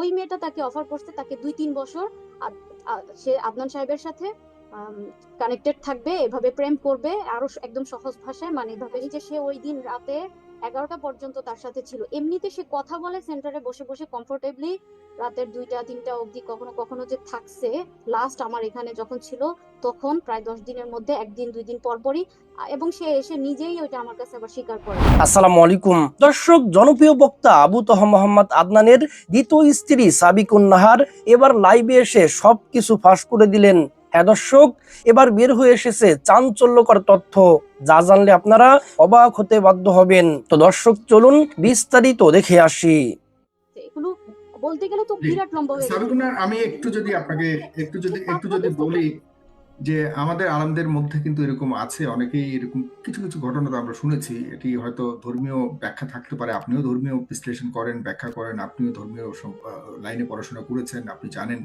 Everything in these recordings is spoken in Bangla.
ওই মেয়েটা তাকে অফার করছে, তাকে দুই তিন বছর সে আদনান সাহেবের সাথে কানেক্টেড থাকবে, এভাবে প্রেম করবে, আরও একদম সহজ ভাষায় মানে এভাবে যে সে ওই দিন রাতে এগারোটা পর্যন্ত তার সাথে ছিল। এমনিতে সে কথা বলে সেন্টারে বসে বসে কমফোর্টেবলি রাতের দুইটা তিনটা অবধি কখনো কখনো যে থাকছে লাস্ট আমার এখানে যখন ছিল তখন প্রায় দশ দিনের মধ্যে একদিন দুই দিন পর পরই আ, এবং সে এসে নিজেই ওইটা আমার কাছে আবার স্বীকার করে। আসসালামু আলাইকুম। দর্শক জনপ্রিয় বক্তা আবু তহা মোহাম্মদ আদনানের দ্বিতীয় স্ত্রী সাবিকুন নাহার এবার লাইভে এসে সবকিছু ফাঁস করে দিলেন। হ্যাঁ দর্শক এবার বের হয়ে এসেছে চাঞ্চল্যকর তথ্য। যা জানলে আপনারা অবাক হতে বাধ্য হবেন। তো দর্শক চলুন বিস্তারিত দেখে আসি। বলতে গেলে তো বিরাট লম্বা হয়ে আমি একটু যদি আপনাকে একটু যদি একটু যদি বলি যে আমাদের আলমদের মধ্যে কিন্তু এরকম আছে, অনেকেই এরকম কিছু কিছু ঘটনা তো আমরা শুনেছি। এটি হয়তো ধর্মীয় ব্যাখ্যা থাকতে পারে, আপনিও ধর্মীয় বিশ্লেষণ করেন, ব্যাখ্যা করেন, আপনিও ধর্মীয় লাইনে পড়াশোনা করেছেন, আপনি জানেন।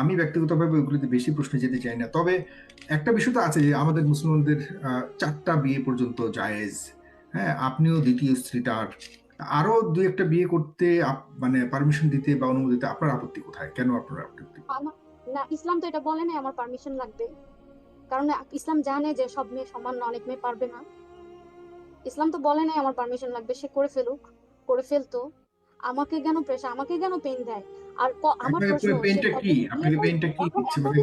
আমি ব্যক্তিগতভাবে ওগুলিতে বেশি প্রশ্নে যেতে চাই না। তবে একটা বিষয় তো আছে যে আমাদের মুসলমানদের চারটা বিয়ে পর্যন্ত জায়েজ। হ্যাঁ আপনিও দ্বিতীয় স্ত্রীটার আরও দুই একটা বিয়ে করতে মানে পারমিশন দিতে বা অনুমতি দিতে আপনার আপত্তি কোথায়? কেন আপনার আপত্তি? না ইসলাম তো এটা বলে না আমার পারমিশন লাগবে। কারণ ইসলাম জানে যে সব মেয়ে সমান না অনেক মেয়ে পারবে না। ইসলাম তো বলে নাই আমার পারমিশন লাগবে সে করে ফেলুক করে ফেলতো। আমাকে কেন প্রেশার আমাকে কেন পেন দেয়? আর আমার প্রশ্ন কি? আপনাকে বিয়ে পেইনটা কি? দিচ্ছে মানে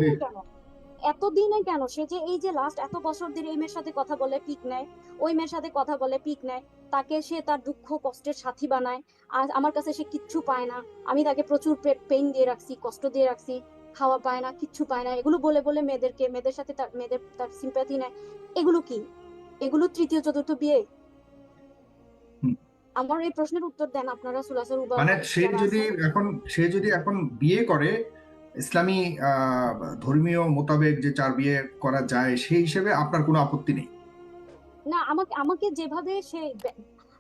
এতদিনে কেন? সে যে এই যে লাস্ট এত বছর ধরে এই মেয়ের সাথে কথা বলে পিক নেয় ওই মেয়ের সাথে কথা বলে পিক নেয় তাকে সে তার দুঃখ কষ্টের সাথী বানায়। আর আমার কাছে সে কিচ্ছু পায় না। আমি তাকে প্রচুর পেইন দিয়ে রাখছি কষ্ট দিয়ে রাখছি। খাওয়া পায় না কিচ্ছু পায় না। এগুলো বলে বলে মেয়েদেরকে মেয়েদের সাথে তার মেয়েদের তার সিম্প্যাথি নেয়। এগুলো কি? এগুলো তৃতীয় চতুর্থ বিয়ে? আমার এই প্রশ্নের উত্তর দেন আপনারা সুলাসের উবা মানে সে যদি এখন সে যদি এখন বিয়ে করে ইসলামী ধর্মীয় মোতাবেক যে চার বিয়ে করা যায় সেই হিসেবে আপনার কোনো আপত্তি নেই? না আমাকে আমাকে যেভাবে সে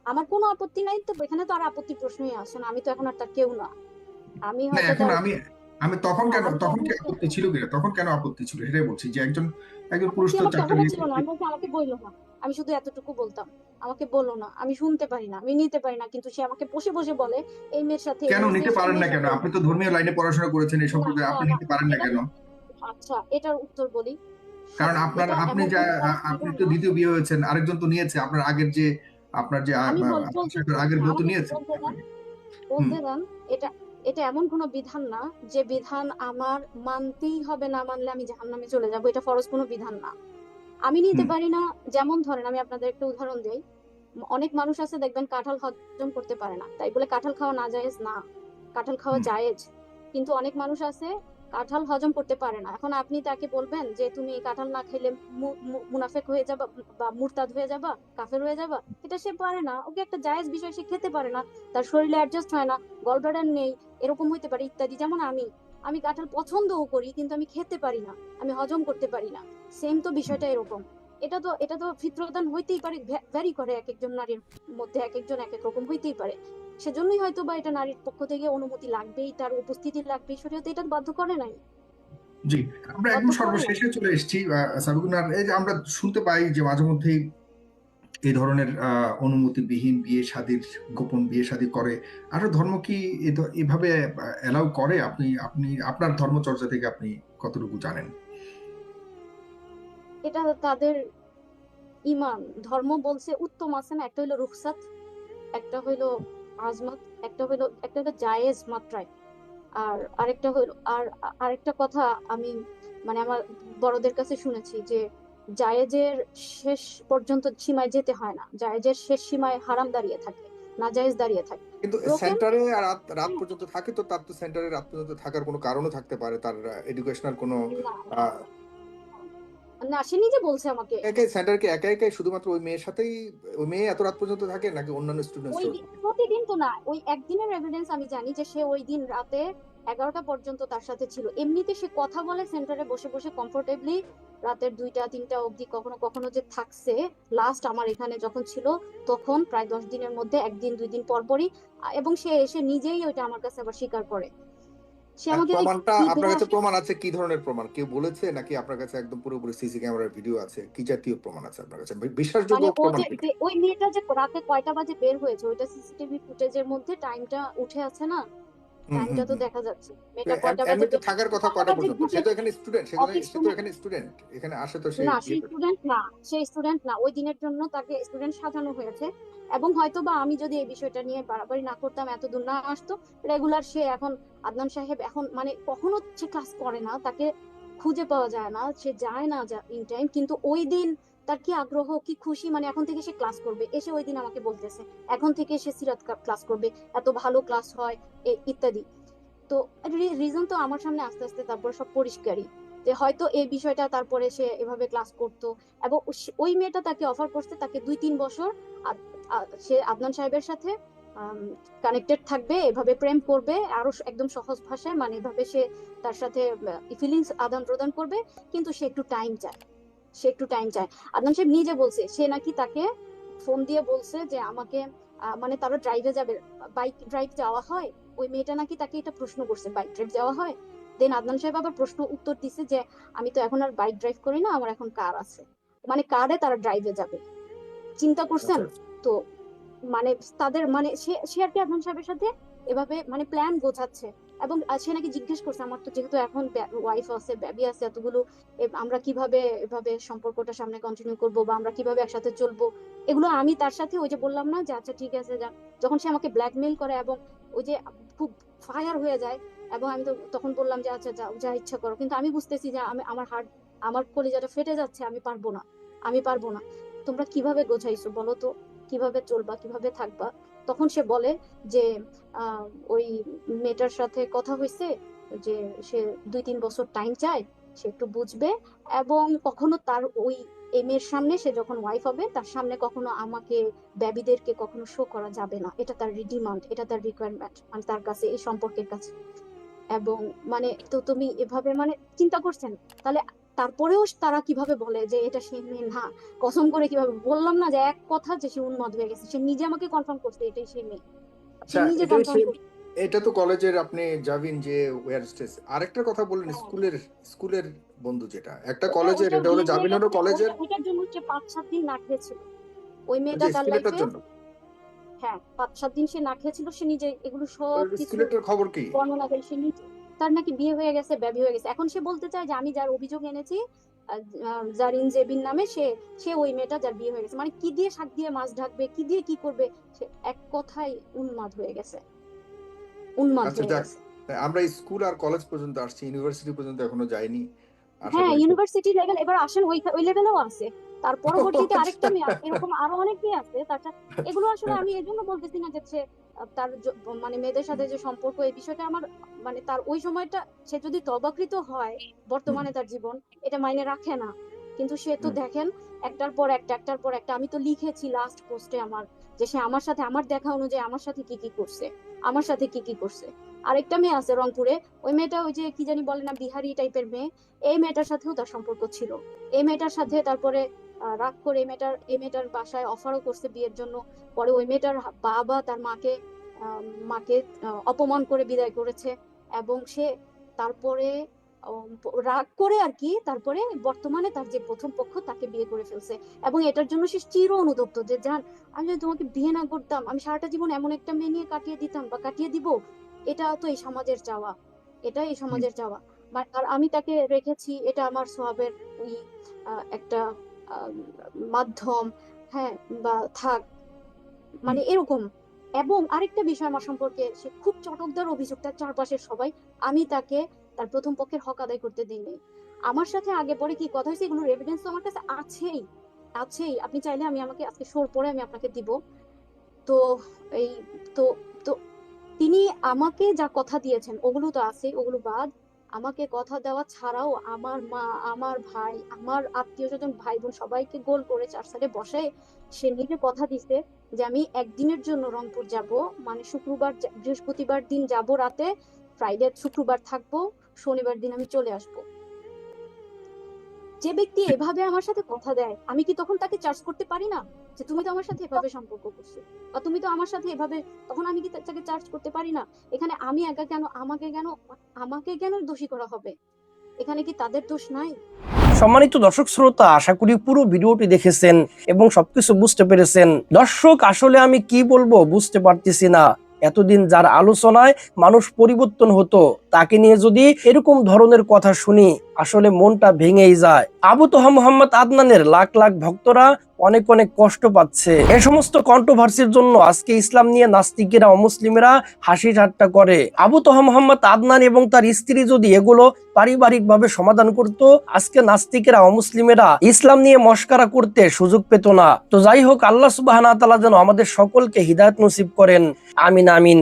আমার কোনো আপত্তি নাই তো এখানে তো আর আপত্তি প্রশ্নই আসে না। আমি তো এখন আর তার কেউ না। আমি হয়তো এখন আমি আমি তখন কেন তখন কি আপত্তি ছিল কিনা তখন কেন আপত্তি ছিল? সেটাই বলছি যে একজন একজন পুরুষ তো চারটা বিয়ে ছিল না আমি আমাকে বইলো না। আমি শুধু এতটুকু বলতাম। আমাকে বলল না। আমি শুনতে পারি না। আমি নিতে পারি না। কিন্তু সে আমাকে বসে বসে বলে এই মেয়ের সাথে কেন নিতে পারেন না কেন? আপনি তো ধর্মীয় লাইনে পড়াশোনা করেছেন এই সম্প্রদায় না, আপনি নিতে পারেন না কেন? আচ্ছা এটার উত্তর বলি। কারণ আপনার আপনি যা আপনি তো দ্বিতীয় বিয়ে হয়েছেন আরেকজন তো নিয়েছে আপনার আগের যে আপনার যে বল- আগের বউ তো নিয়েছে। বলতে দেন এটা এটা এমন কোনো বিধান না যে বিধান আমার মানতেই হবে না মানলে আমি জাহান্নামে চলে যাব। এটা ফরজ কোনো বিধান না। আমি নিতে পারি না যেমন ধরেন আমি আপনাদের একটা উদাহরণ দিই। অনেক মানুষ আছে দেখবেন কাঁঠাল হজম করতে পারে না। তাই বলে কাঁঠাল খাওয়া না জায়েজ? না। কাঁঠাল খাওয়া। জায়েজ। কিন্তু অনেক মানুষ আছে কাঁঠাল হজম করতে পারে না। এখন আপনি তাকে বলবেন যে, তুমি কাঁঠাল না খেলে মুনাফেক হয়ে যাবা বা মুরতাদ হয়ে যাবা, কাফের হয়ে যাবা? এটা সে পারে না। ওকে একটা জায়েজ বিষয় সে খেতে পারে না। তার শরীরে অ্যাডজাস্ট হয় না গলব্লাডার নেই, এরকম হইতে পারে ইত্যাদি। যেমন আমি আমি কাঁঠাল পছন্দও করি, কিন্তু আমি খেতে পারি না, আমি হজম করতে পারি না। সেম তো বিষয়টা এরকম। এটা তো এটা তো ফিত্রদান হইতেই পারে ভ্যারি করে এক একজন নারীর মধ্যে এক একজন এক এক রকম হইতেই পারে। সেজন্যই হয়তো বা এটা নারীর পক্ষ থেকে অনুমতি লাগবেই তার উপস্থিতি লাগবেই শরীয়তে এটা বাধ্য করে নাই। জি আমরা একদম সর্বশেষে চলে এসেছি সাবিকুনার এই যে আমরা শুনতে পাই যে মাঝে মধ্যেই এই ধরনের অনুমতিবিহীন বিয়ে শাদীর গোপন বিয়ে শাদী করে। আর ধর্ম কি এভাবে এলাও করে? আপনি আপনি আপনার ধর্মচর্চা থেকে আপনি কতটুকু জানেন? এটা তাদের ইমান। ধর্ম বলছে উত্তম আছে না একটা হইল রুখসাত একটা হইল আজমাত একটা হইল একটা হইল জায়েজ মাত্রায়। আর আরেকটা হইল আর আরেকটা কথা আমি মানে আমার বড়দের কাছে শুনেছি যে জায়েজের শেষ পর্যন্ত সীমায় যেতে হয় না। জায়েজের শেষ সীমায় হারাম দাঁড়িয়ে থাকে না জায়েজ দাঁড়িয়ে থাকে। কিন্তু সেন্টারে রাত রাত পর্যন্ত থাকে তো তার তো সেন্টারে রাত পর্যন্ত থাকার কোনো কারণও থাকতে পারে তার এডুকেশনাল কোনো না, সে নিজে বলছে আমাকে। একে সেন্টার কি একা একাই শুধুমাত্র ওই মেয়ের সাথেই ওই মেয়ে এত রাত পর্যন্ত থাকে নাকি অন্যান্য ওই স্টুডেন্টস দিন- প্রতিদিন তো না ওই একদিনের এভিডেন্স আমি জানি যে সে ওই দিন রাতে এগারোটা পর্যন্ত তার সাথে ছিল। এমনিতে সে কথা বলে সেন্টারে বসে বসে কমফোর্টেবলি রাতের দুইটা তিনটা অবধি কখনো কখনো যে থাকছে লাস্ট আমার এখানে যখন ছিল তখন প্রায় দশ দিনের মধ্যে একদিন দুই দিন পর পরই এবং সে এসে নিজেই ওইটা আমার কাছে আবার স্বীকার করে। সে আমাকে প্রমাণটা আপনার কাছে প্রমাণ আছে? কি ধরনের প্রমাণ? কেউ বলেছে নাকি আপনার কাছে একদম পুরোপুরি সিসি ক্যামেরার ভিডিও আছে? কি জাতীয় প্রমাণ আছে আপনার কাছে? বিশ্বাসযোগ্য মানে প্রমাণ ওই মেয়েটা যে রাতে কয়টা বাজে বের হয়েছে? ওইটা সিসিটিভি ফুটেজের মধ্যে টাইমটা উঠে আছে না? টাইমটা তো। দেখা যাচ্ছে। মেয়েটা কয়টা এম- বাজে এমনিতে থাকার কথা কয়টা পর্যন্ত সে তো এখানে স্টুডেন্ট সে তো এখানে স্টুডেন্ট এখানে আসে তো সে না ইয়ে সে স্টুডেন্ট না সে স্টুডেন্ট না। ওই দিনের জন্য তাকে স্টুডেন্ট সাজানো হয়েছে। এবং হয়তো বা আমি যদি এই বিষয়টা নিয়ে বাড়াবাড়ি না করতাম এত দূর না আসতো রেগুলার সে এখন আদনান সাহেব এখন মানে কখনো সে ক্লাস করে না তাকে খুঁজে পাওয়া যায় না সে যায় না ইন টাইম কিন্তু ওই দিন তার কি আগ্রহ, কি খুশি? মানে এখন থেকে সে ক্লাস করবে। এসে ওই দিন আমাকে বলতেছে, এখন থেকে সে সিরাত ক্লাস করবে। এত ভালো ক্লাস হয় ইত্যাদি। তো রিজন তো আমার সামনে আস্তে আস্তে তারপর সব পরিষ্কারই। যে হয়তো এই বিষয়টা তারপরে সে এভাবে ক্লাস করতো। এবং ওই মেয়েটা তাকে অফার করছে, তাকে দুই তিন বছর সে আদনান সাহেবের সাথে কানেক্টেড থাকবে, এভাবে প্রেম করবে, আরও একদম সহজ ভাষায় মানে এভাবে সে তার সাথে ফিলিংস আদান প্রদান করবে, কিন্তু সে একটু টাইম চায়। সে একটু টাইম চায়। আদনান সাহেব নিজে বলছে সে নাকি তাকে ফোন দিয়ে বলছে যে আমাকে মানে তারা ড্রাইভে যাবে বাইক ড্রাইভ যাওয়া হয় ওই মেয়েটা নাকি তাকে এটা প্রশ্ন করছে বাইক ড্রাইভ যাওয়া হয়। দেন আদনান সাহেব আবার প্রশ্ন উত্তর দিছে যে আমি তো এখন আর বাইক ড্রাইভ করি না আমার এখন কার আছে। মানে কারে তারা ড্রাইভে যাবে। চিন্তা করছেন? আচ্ছা, তো মানে তাদের মানে সে সে আর কি আদনান সাহেবের সাথে এভাবে মানে প্ল্যান গোছাচ্ছে। এবং সে নাকি জিজ্ঞেস করছে, আমার তো যেহেতু এখন ওয়াইফ আছে বেবি আছে, এতগুলো আমরা কীভাবে এভাবে সম্পর্কটা সামনে কন্টিনিউ করব বা আমরা কীভাবে একসাথে চলবো? এগুলো আমি তার সাথে ওই যে বললাম না যে আচ্ছা ঠিক আছে, যা। যখন সে আমাকে ব্ল্যাকমেল করে এবং ওই যে খুব ফায়ার হয়ে যায় এবং আমি তো তখন বললাম যে আচ্ছা যাও, যা ইচ্ছা করো। কিন্তু আমি বুঝতেছি যে, আমি, আমার হার্ট আমার কলিজাটা ফেটে যাচ্ছে, আমি পারব না, আমি পারব না। তোমরা কীভাবে গোছাইছো বলো তো? কীভাবে চলবা? কীভাবে থাকবা? তখন সে বলে যে ওই মেয়েটার সাথে কথা হয়েছে যে, সে দুই তিন বছর টাইম চায়, সে একটু বুঝবে এবং কখনো তার ওই এই মেয়ের সামনে সে যখন ওয়াইফ হবে, তার সামনে কখনো আমাকে বেবিদেরকে কখনো শো করা যাবে না। এটা তার ডিমান্ড এটা তার রিকোয়ারমেন্ট মানে তার কাছে, এই সম্পর্কের কাছে। এবং মানে তো তুমি এভাবে মানে চিন্তা করছেন? তাহলে তারপরেও তারা কীভাবে বলে যে এটা সে মেয়ে? না কসম করে কীভাবে? বললাম না যে এক কথা যে সে উন্মাদ হয়ে গেছে। সে নিজে আমাকে কনফার্ম করছে এটাই সে মেয়ে। সে আচ্ছা নিজে কনফার্ম এটা তো কলেজের আপনি যাবেন যে ওয়ার স্টেজ আরেকটা কথা বললেন হ্যাঁ। স্কুলের স্কুলের বন্ধু যেটা। একটা কলেজের এটা হলো হয়ে কলেজের ওটার জন্য সে পাঁচ সাত দিন না খেয়েছিল। ওই মেয়েটা তার লাইফে হ্যাঁ পাঁচ সাত দিন সে না খেয়েছিল সে নিজে এগুলো সব কিছু খবর কি? বর্ণনা করে সে নিজে। তার নাকি বিয়ে হয়ে গেছে ব্যাবি হয়ে গেছে। এখন সে বলতে চায় যে আমি যার অভিযোগ এনেছি জারিন জেবিন নামে সে সে ওই মেয়েটা যার বিয়ে হয়ে গেছে। মানে কি দিয়ে শাক দিয়ে মাছ ঢাকবে কি দিয়ে কি করবে সে এক কথায় উন্মাদ হয়ে গেছে। উন্মাদ আচ্ছা, হয়ে গেছে। আমরা স্কুল আর কলেজ পর্যন্ত আসছি ইউনিভার্সিটি পর্যন্ত এখনও যাইনি। হ্যাঁ ইউনিভার্সিটি লেভেল এবার আসেন ওই ওই লেভেলেও আছে। তার পরবর্তীতে। আরেকটা মেয়ে আছে এরকম আরও অনেক মেয়ে আছে তাছাড়া এগুলো আসলে আমি এই জন্য বলতেছি না যে সে তার মানে মেয়েদের সাথে যে সম্পর্ক এই বিষয়টা আমার মানে তার ওই সময়টা সে যদি তবাকৃত হয় বর্তমানে তার জীবন এটা মাইনে রাখে না। কিন্তু সে তো দেখেন একটার পর একটা একটার পর একটা আমি তো লিখেছি লাস্ট পোস্টে আমার যে সে আমার সাথে আমার দেখা অনুযায়ী আমার সাথে কি কি করছে আমার সাথে কি কি করছে। আরেকটা মেয়ে আছে রংপুরে ওই মেয়েটা ওই যে কি জানি বলে না বিহারি টাইপের মেয়ে এই মেয়েটার সাথেও তার সম্পর্ক ছিল। এই মেয়েটার সাথে তারপরে রাগ করে এই মেয়েটার এই মেয়েটার বাসায় অফারও করছে বিয়ের জন্য। পরে ওই মেয়েটার বাবা তার মাকে মাকে অপমান করে বিদায় করেছে এবং সে তারপরে রাগ করে আর কি তারপরে বর্তমানে তার যে প্রথম পক্ষ তাকে বিয়ে করে ফেলছে। এবং এটার জন্য সে চির অনুদপ্ত যে জান আমি যদি তোমাকে বিয়ে না করতাম আমি সারাটা জীবন এমন একটা মেয়ে নিয়ে কাটিয়ে দিতাম বা কাটিয়ে দিব এটা তো এই সমাজের চাওয়া। এটা এই সমাজের চাওয়া। বা- আর আমি তাকে রেখেছি এটা আমার স্বভাবের ওই একটা মাধ্যম হ্যাঁ বা থাক মানে এরকম। এবং আরেকটা বিষয় আমার সম্পর্কে, সে খুব চটকদার অভিযোগ, তার চারপাশের সবাই, আমি তাকে তার প্রথম পক্ষের হক আদায় করতে দিইনি। আমার সাথে আগে পরে কি কথা হয়েছে, এগুলোর এভিডেন্স তো আমার কাছে আছেই আছেই। আপনি চাইলে আমি আমাকে আজকে শোর পরে আমি আপনাকে দিব। তো এই, তো তো তিনি আমাকে যা কথা দিয়েছেন, ওগুলো তো আছে ওগুলো বাদ। আমাকে কথা দেওয়া ছাড়াও আমার মা, আমার ভাই, আমার আত্মীয় স্বজন ভাই বোন সবাইকে গোল করে চার সাইডে বসে সে নিজে কথা দিছে যে আমি একদিনের জন্য রংপুর যাব। মানে শুক্রবার বৃহস্পতিবার দিন যাব রাতে ফ্রাইডে শুক্রবার থাকব, শনিবার দিন আমি চলে আসব। যে ব্যক্তি এভাবে আমার সাথে কথা দেয়, আমি কি তখন তাকে চার্জ করতে পারি না? যে তুমি তো আমার সাথে এভাবে সম্পর্ক করছ। বা তুমি তো আমার সাথে এভাবে তখন আমি কি তাকে চার্জ করতে পারি না? এখানে আমি একা কেন আমাকে কেন আমাকে কেন দোষী করা হবে? এখানে কি তাদের দোষ নাই? সম্মানিত দর্শক শ্রোতা আশা করি পুরো ভিডিওটি দেখেছেন এবং সবকিছু বুঝতে পেরেছেন। দর্শক আসলে আমি কি বলব বুঝতে পারতেছি না। এতদিন যার আলোচনায় মানুষ পরিবর্তন হতো। তাকে নিয়ে যদি এরকম ধরনের কথা শুনি, আসলে মনটা ভেঙেই যায়। আবু তোহা মোহাম্মদ আদনানের লাখ লাখ ভক্তরা অনেক অনেক কষ্ট পাচ্ছে। এ সমস্ত কন্ট্রোভার্সির জন্য আজকে ইসলাম নিয়ে নাস্তিকেরা, অমুসলিমেরা হাসি ঠাট্টা করে। আবু তোহা মোহাম্মদ আদনান এবং তার স্ত্রী যদি এগুলো পারিবারিক ভাবে সমাধান করত, আজকে নাস্তিকেরা, অমুসলিমেরা ইসলাম নিয়ে মস্কারা করতে সুযোগ পেত না। তো যাই হোক, আল্লাহ সুবাহ যেন আমাদের সকলকে হৃদায়ত নসিব করেন। আমিন আমিন।